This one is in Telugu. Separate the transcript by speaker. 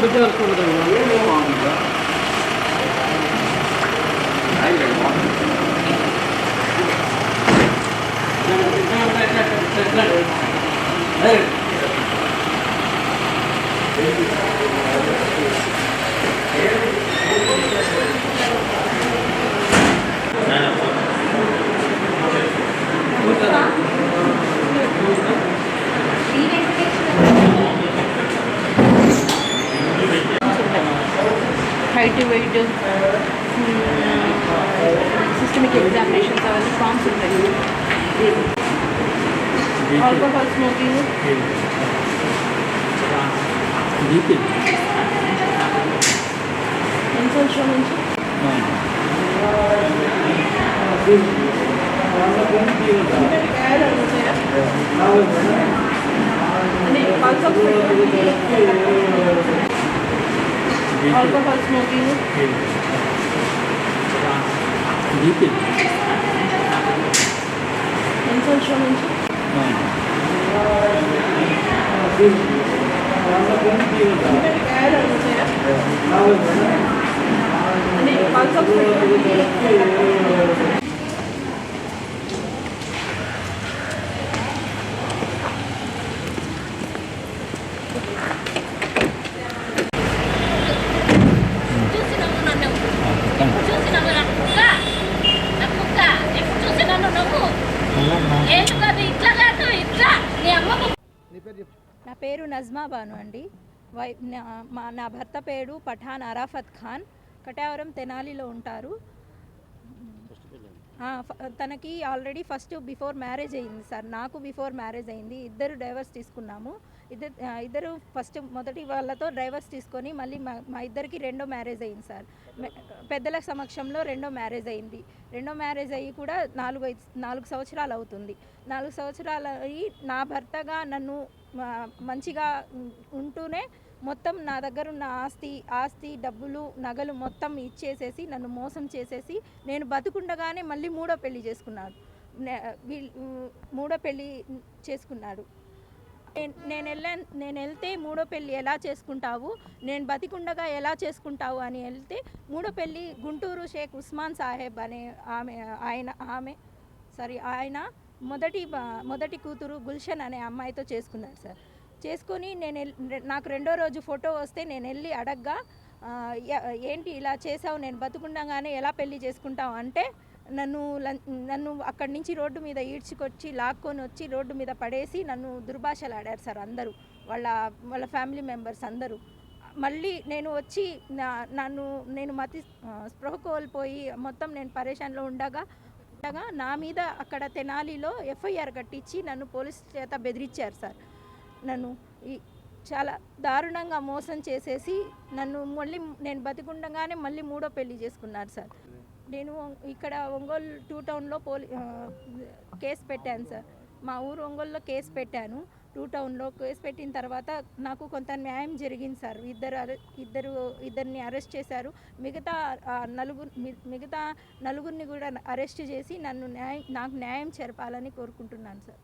Speaker 1: ரிட்டர்ன் ரிட்டர்ன் அரெஸ்ட்
Speaker 2: பண்ணுறாங்க cultivated systemic examinations are the forms of the
Speaker 1: alcohol
Speaker 2: smoking DP insult show mention also alcohol smoking
Speaker 1: GP
Speaker 2: ఎన్ని సంవత్సరాల నుంచి అంటే పల్స్
Speaker 3: చూసినావు నా
Speaker 4: పేరు నజ్మా బాను అండి. వై నా మా నా భర్త పేరు పఠాన్ అరాఫత్ ఖాన్. కటావరం తెనాలిలో ఉంటారు. తనకి ఆల్రెడీ ఫస్ట్ బిఫోర్ మ్యారేజ్ అయింది సార్. నాకు బిఫోర్ మ్యారేజ్ అయింది. ఇద్దరు డ్రైవర్స్ తీసుకున్నాము. ఇద్దరు ఇద్దరు ఫస్ట్ మొదటి వాళ్ళతో డ్రైవర్స్ తీసుకొని మళ్ళీ మా మా ఇద్దరికి రెండో మ్యారేజ్ అయింది సార్. పెద్దల సమక్షంలో రెండో మ్యారేజ్ అయింది. రెండో మ్యారేజ్ అయ్యి కూడా నాలుగు ఐదు నాలుగు సంవత్సరాలు అవుతుంది. నాలుగు సంవత్సరాలు అయ్యి నా భర్తగా నన్ను మంచిగా ఉంటూనే మొత్తం నా దగ్గర ఉన్న ఆస్తి ఆస్తి డబ్బులు నగలు మొత్తం ఇచ్చేసేసి నన్ను మోసం చేసేసి నేను బతుకుండగానే మళ్ళీ మూడో పెళ్ళి చేసుకున్నాడు. మూడో పెళ్ళి చేసుకున్నాడు. నేను- వెళ్ళా నేను వెళ్తే మూడో పెళ్ళి ఎలా చేసుకుంటావు? నేను బతికుండగా ఎలా చేసుకుంటావు? అని వెళ్తే మూడో పెళ్ళి గుంటూరు షేక్ ఉస్మాన్ సాహెబ్ అనే ఆమె ఆయన ఆమె సారీ ఆయన మొదటి మొదటి కూతురు గుల్షన్ అనే అమ్మాయితో చేసుకున్నాడు సార్. చేసుకొని నేను నాకు రెండో రోజు ఫోటో వస్తే నేను వెళ్ళి అడగ్గా ఏంటి ఇలా చేసావు నేను బతుకుండగానే ఎలా పెళ్ళి చేసుకుంటావు అంటే నన్ను నన్ను అక్కడి నుంచి రోడ్డు మీద ఈడ్చుకొచ్చి లాక్కొని వచ్చి రోడ్డు మీద పడేసి నన్ను దుర్భాషలు ఆడారు సార్ అందరూ వాళ్ళ వాళ్ళ ఫ్యామిలీ మెంబర్స్ అందరూ. మళ్ళీ నేను వచ్చి నా నన్ను నేను మతి స్పృహ కోల్పోయి మొత్తం నేను పరేషాన్లో ఉండగా ఉండగా నా మీద అక్కడ తెనాలిలో ఎఫ్ఐఆర్ కట్టించి నన్ను పోలీస్ చేత బెదిరించారు సార్. నన్ను ఈ చాలా దారుణంగా మోసం చేసేసి నన్ను మళ్ళీ నేను బతికుండగానే మళ్ళీ మూడో పెళ్ళి చేసుకున్నారు సార్. నేను ఇక్కడ ఒంగోలు టూ టౌన్లో పోలీ కేసు పెట్టాను సార్. మా ఊరు ఒంగోలులో కేసు పెట్టాను. టూ టౌన్లో కేసు పెట్టిన తర్వాత నాకు కొంత న్యాయం జరిగింది సార్. ఇద్దరు అరె- ఇద్దరు ఇద్దరిని అరెస్ట్ చేశారు. మిగతా నలుగురు మిగతా నలుగురిని కూడా అరెస్ట్ చేసి నన్ను న్యాయం నాకు న్యాయం జరపాలని కోరుకుంటున్నాను సార్.